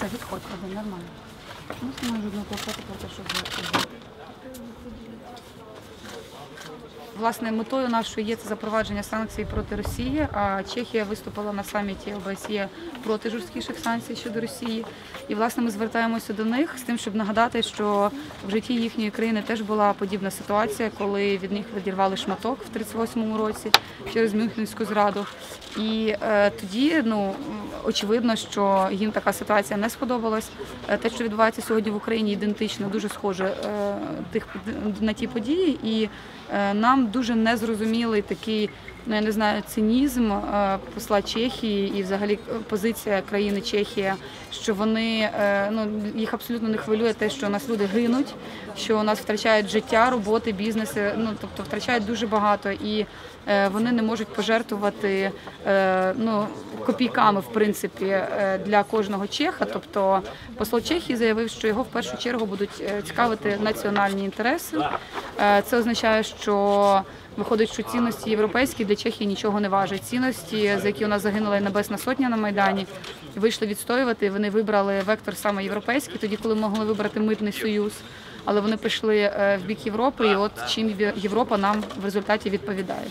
Заходь, ходи, нормально. Ну, знімай жодного плакату про те, Власне, метою нашою є це запровадження санкцій проти Росії. А Чехія виступила на саміті ОБСЄ проти жорсткіших санкцій щодо Росії. І власне ми звертаємося до них з тим, щоб нагадати, що в житті їхньої країни теж була подібна ситуація, коли від них відірвали шматок в 38-му році через Мюнхенську зраду. І е, тоді, ну очевидно, що їм така ситуація не сподобалась. Е, Те, що відбувається сьогодні в Україні, ідентично, дуже схоже е, тих на ті події, і е, нам дуже незрозумілий такий. Ну, я не знаю, цинізм е, посла Чехії і взагалі позиція країни Чехія, що вони е, ну їх абсолютно не хвилює те, що у нас люди гинуть, що у нас втрачають життя, роботи, бізнеси, ну тобто втрачають дуже багато, і е, вони не можуть пожертвувати ну копійками, в принципі, для кожного чеха. Тобто посол Чехії заявив, що його в першу чергу будуть цікавити національні інтереси. Це означає, що Виходить, що цінності європейські для Чехії нічого не важать. Цінності, за які у нас загинула Небесна Сотня на Майдані, вийшли відстоювати. Вони вибрали вектор саме європейський, тоді, коли могли вибрати митний союз. Але вони пішли е, в бік Європи, і от чим Європа нам в результаті відповідає.